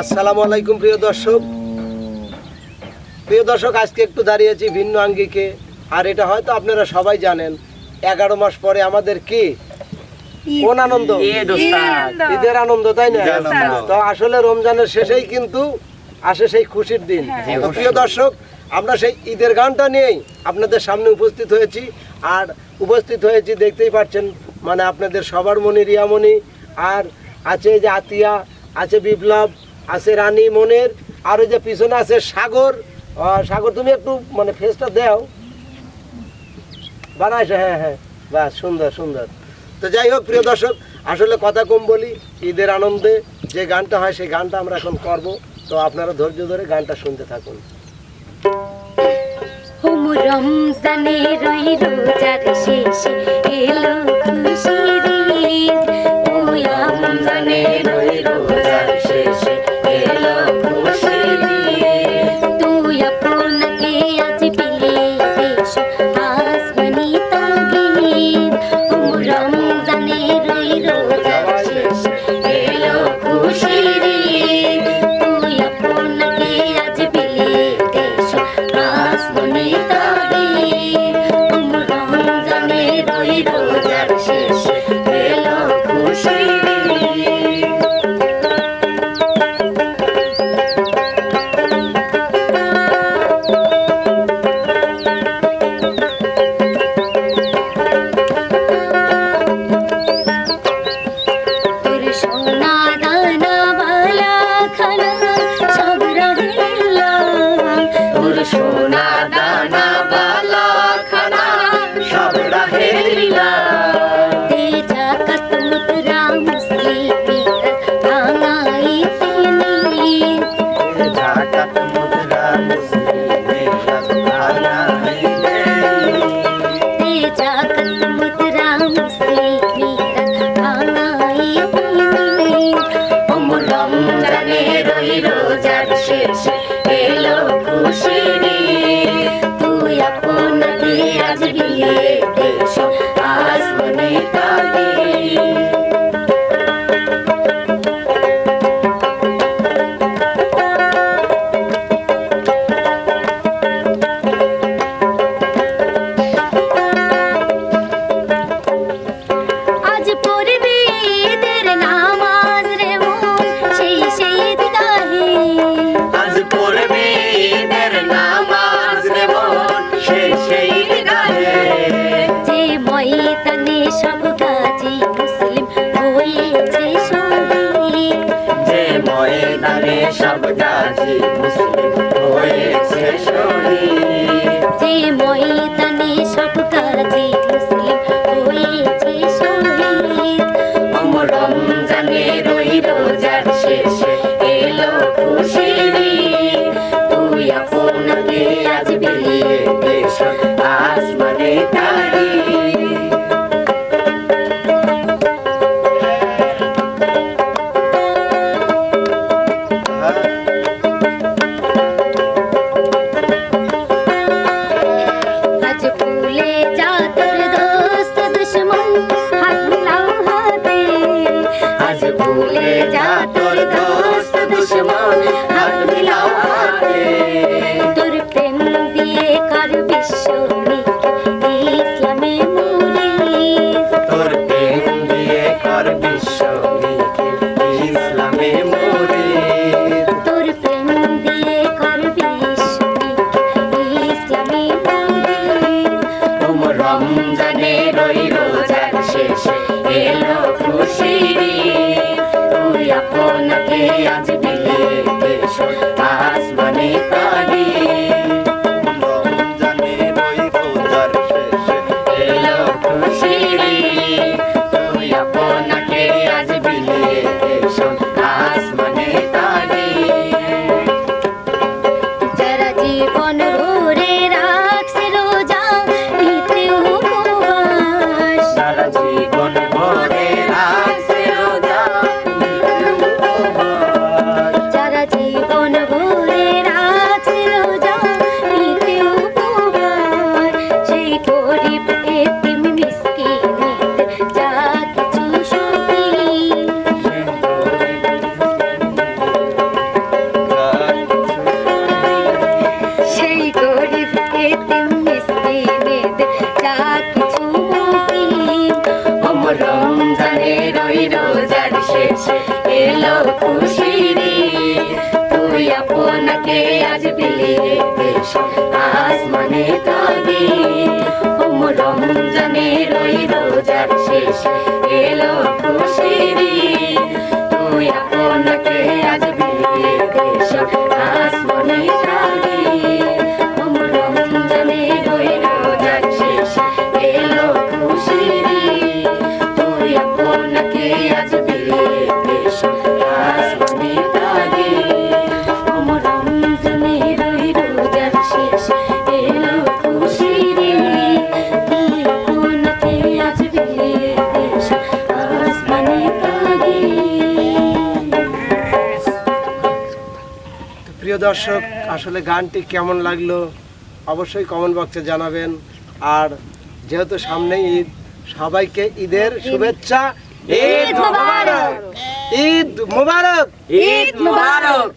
আসসালামু আলাইকুম প্রিয় দর্শক। প্রিয় দর্শক আজকে একটু দাঁড়িয়েছি ভিন্ন আঙ্গিকে। আর এটা হয়তো আপনারা সবাই জানেন এগারো মাস পরে আমাদের কি? কোন আনন্দ? ঈদের আনন্দ। তাই না? তো আসলে রমজানের শেষেই কিন্তু আসে সেই খুশির দিন। হ্যাঁ। প্রিয় দর্শক আমরা সেই ঈদের গানটা নিয়েই আপনাদের সামনে উপস্থিত হয়েছি। আর উপস্থিত হয়েছি দেখতেই পাচ্ছেন মানে আপনাদের সবার মনি রিয়ামণি। আর আছে যে আতিয়া আছে বিপ্লব আছে রানী মনের, আর ওই যে পিছনে আছে সাগর। সাগর, তুমি একটু মানে ফেসটা দাও। বানাইছো হ্যাঁ হ্যাঁ। বাস সুন্দর সুন্দর। তো যাই হোক, প্রিয় দর্শক, আসলে কথা কম বলি, ঈদের আনন্দে যে গানটা হয়, সেই গানটা আমরা এখন করব। তো আপনারা ধৈর্য ধরে গানটা শুনতে থাকুন। রোজার শেষে এলো রমজানের তোর। প্রেম দিয়ে কর বিশ্ব Mm-hmm. এলো খুশিরি তুই আপনাকে আজ বিলিয়ে দেশ আসমানে তবি। ওম রমজানে রই রোজার শেষ এলো খুশিরি তুই আপনাকে আজ বিলিয়ে দর্শক আসলে গানটি কেমন লাগল অবশ্যই কমেন্ট বক্সে জানাবেন। আর যেহেতু সামনে ঈদ সবাইকে ঈদের শুভেচ্ছা। ঈদ মুবারক! ঈদ মুবারক! ঈদ মুবারক!